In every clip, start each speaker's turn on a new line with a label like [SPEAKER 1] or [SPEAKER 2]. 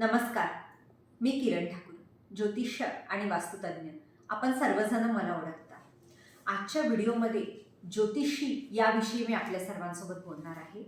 [SPEAKER 1] नमस्कार. मी किरण ठाकूर ज्योतिष्य आणि वास्तुतज्ञ. आपण सर्वजण मला ओळखता. आजच्या व्हिडिओमध्ये ज्योतिषी याविषयी मी आपल्या सर्वांसोबत बोलणार आहे.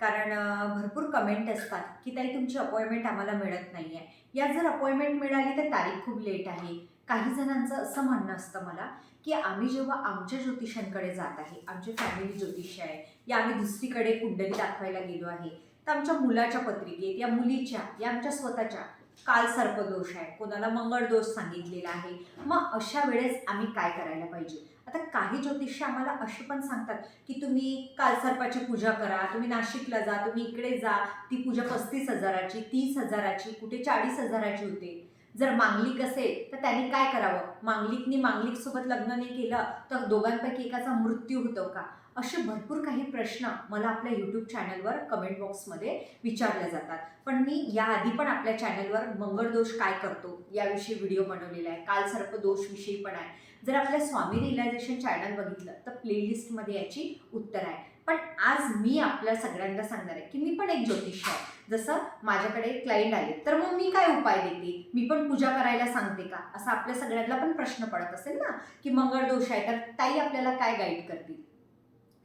[SPEAKER 1] कारण भरपूर कमेंट असतात की ताई तुमची अपॉइंटमेंट आम्हाला मिळत नाही आहे या जर अपॉइंटमेंट मिळाली तर तारीख खूप लेट आहे. काही जणांचं असं म्हणणं असतं मला की आम्ही जेव्हा आमच्या ज्योतिषांकडे जात आहे आमची फॅमिली ज्योतिष आहे या आम्ही दुसरीकडे कुंडली दाखवायला गेलो आहे तर आमच्या मुलाच्या पत्रिकेत या मुलीच्या या आमच्या स्वतःच्या काल सर्पदोष आहे. कोणाला मंगळ दोष सांगितलेला आहे. मग अशा वेळेस आम्ही काय करायला पाहिजे? आता काही ज्योतिष आम्हाला असे पण सांगतात की तुम्ही काल सर्पाची पूजा करा तुम्ही नाशिकला जा तुम्ही इकडे जा. ती पूजा पस्तीस हजाराची तीस हजाराची कुठे चाळीस हजाराची होते. जर मांगलिक असेल तर त्यांनी काय करावं? मांगलिकनी मांगलिकसोबत लग्न नाही केलं तर दोघांपैकी एकाचा मृत्यू होतो का? असे भरपूर काही प्रश्न मला आपल्या यूट्यूब चॅनलवर कमेंट बॉक्समध्ये विचारले जातात. पण मी याआधी पण आपल्या चॅनलवर मंगळदोष काय करतो याविषयी व्हिडिओ बनवलेला आहे. काल सर्प दोषविषयी पण आहे. जर आपल्या स्वामी रिलायझेशन चॅनल बघितलं तर प्लेलिस्टमध्ये याची उत्तर आहे. पण आज मी आपल्या सगळ्यांना सांगणार आहे की मी पण एक ज्योतिष आहे. जसं माझ्याकडे क्लायंट आले तर मग मी काय उपाय देते? मी पण पूजा करायला सांगते का? असा आपल्या सगळ्यांना पण प्रश्न पडत असेल ना की मंगळ दोष आहे तर ताई आपल्याला काय गाईड करतील?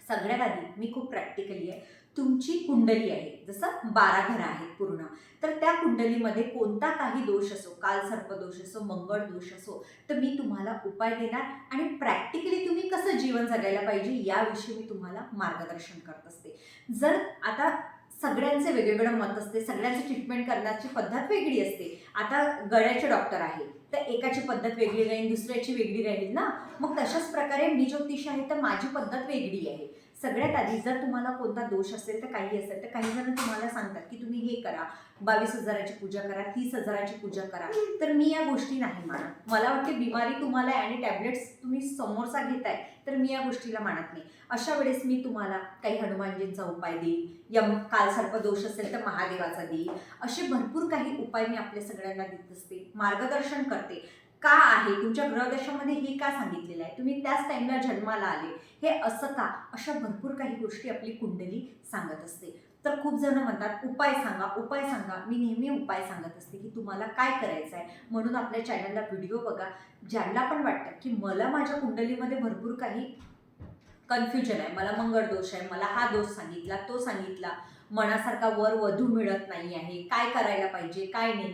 [SPEAKER 1] सगळ्यात आधी मी खूप प्रॅक्टिकली आहे. तुमची कुंडली आहे. जसं बारा घरं आहेत पूर्ण. तर त्या कुंडलीमध्ये कोणता काही दोष असो काल सर्पदोष असो मंगळ दोष असो तर मी तुम्हाला उपाय देणार आणि प्रॅक्टिकली तुम्ही कसं जीवन जगायला पाहिजे याविषयी मी तुम्हाला मार्गदर्शन करत असते. जर आता सगळ्यांचे वेगवेगळं मत असते सगळ्यांची ट्रीटमेंट करण्याची पद्धत वेगळी असते. आता गळ्याचे डॉक्टर आहे तर एकाची पद्धत वेगळी राहील दुसऱ्याची वेगळी राहील ना? मग तशाच प्रकारे मी ज्योतिष आहे तर माझी पद्धत वेगळी आहे. सगळ्यात आधी जर तुम्हाला कोणता दोष असेल तर काही असेल तर काही जण तुम्हाला सांगतात की तुम्ही हे करा बावीस हजाराची पूजा करा तीस हजाराची पूजा करा. तर मी या गोष्टी नाही मानत. मला वाटते बिमारी तुम्हाला आहे आणि टॅबलेट्स तुम्ही समोरचा घेताय तर मी या गोष्टीला मानत नाही. अशा वेळेस मी तुम्हाला काही हनुमानजींचा उपाय देईल यम कालसर्प दोष असेल तर महादेवाचा देईल असे भरपूर काही उपाय मी आपल्या सगळ्यांना देत असते मार्गदर्शन करते. का आहे? तुमच्या ग्रहदशामध्ये हे का सांगितलेलं आहे? तुम्ही त्याच टाईमला जन्माला आले. हे असं का? अशा भरपूर काही गोष्टी आपली कुंडली सांगत असते. तर खूप जण म्हणतात उपाय सांगा उपाय सांगा. मी नेहमी उपाय सांगत असते की तुम्हाला काय करायचं आहे म्हणून आपल्या चॅनलला व्हिडिओ बघा. ज्यांना पण वाटतं की मला माझ्या कुंडलीमध्ये भरपूर काही कन्फ्युजन आहे. मला मंगळ दोष आहे. मला हा दोष सांगितला तो सांगितला. मनासारखा वर वधू मिळत नाही आहे. काय करायला पाहिजे? काय नाही?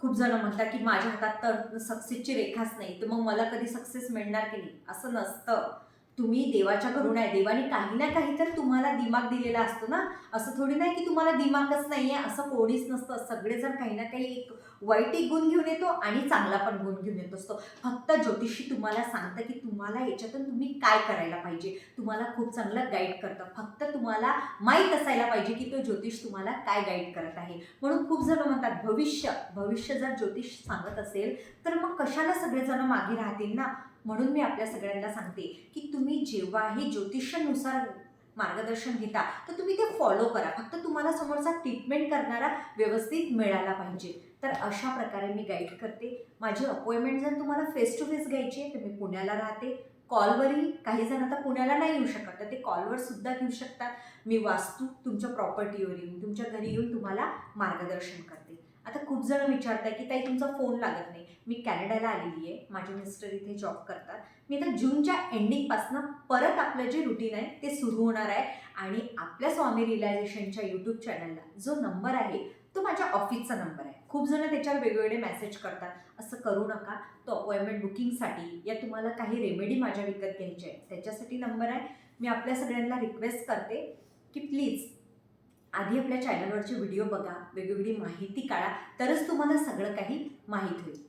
[SPEAKER 1] खूप जण म्हणतात की माझ्या हातात तर सक्सेसची रेखाच नाही. तर मग मला कधी सक्सेस मिळणार की नाही? असं नसतं. तुम्ही देवाच्या घरून आहे देवाने काही ना काही तर तुम्हाला दिमाग दिलेला असतो ना. असं थोडी नाही की तुम्हाला दिमागच नाही आहे असं कोणीच नसतं. सगळेजण काही ना काही एक वाईट एक गुण घेऊन येतो आणि चांगला पण गुण घेऊन येत असतो. फक्त ज्योतिषी तुम्हाला सांगतं की तुम्हाला याच्यातून तुम्ही काय करायला पाहिजे. तुम्हाला खूप चांगलं गाईड करतं. फक्त तुम्हाला माहीत असायला पाहिजे की तो ज्योतिष तुम्हाला काय गाईड करत आहे. म्हणून खूप जण म्हणतात भविष्य भविष्य जर ज्योतिष सांगत असेल तर मग कशाला सगळेजण मागे राहतील ना? म्हणून मी आपल्या सगळ्यांना सांगते की तुम्ही जेव्हाही ज्योतिषानुसार मार्गदर्शन घेता तर तुम्ही ते फॉलो करा. फक्त तुम्हाला समोरचा ट्रीटमेंट करणारा व्यवस्थित मिळाला पाहिजे. तर अशा प्रकारे मी गाईड करते. माझी अपॉइंटमेंट जर तुम्हाला फेस टू फेस घ्यायची आहे तर मी पुण्याला राहते. कॉलवरही काही जण आता पुण्याला नाही येऊ शकत तर ते कॉलवर सुद्धा घेऊ शकतात. मी वास्तू तुमच्या प्रॉपर्टीवर येऊन तुमच्या घरी येऊन तुम्हाला मार्गदर्शन करते. आता खूप जण विचारताय की ताई तुमचा फोन लागत नाही. मी कॅनडाला आलेली आहे माझे मिस्टर इथे जॉब करतात. मी आता जूनच्या एंडिंगपासनं परत आपलं जे रुटीन आहे ते सुरू होणार आहे. आणि आपल्या स्वामी रिलायझेशनच्या यूट्यूब चॅनलला जो नंबर आहे तो माझ्या ऑफिसचा नंबर आहे. खूप जण त्याच्यावर वेगवेगळे मेसेज करतात. असं करू नका. तो अपॉइंटमेंट बुकिंगसाठी या तुम्हाला काही रेमेडी माझ्या विकत घ्यायची आहे त्याच्यासाठी नंबर आहे. मी आपल्या सगळ्यांना रिक्वेस्ट करते की प्लीज आधी आपल्या चॅनलवरचे व्हिडिओ बघा वेगवेगळी माहिती काढा तरच तुम्हाला सगळं काही माहीत होईल.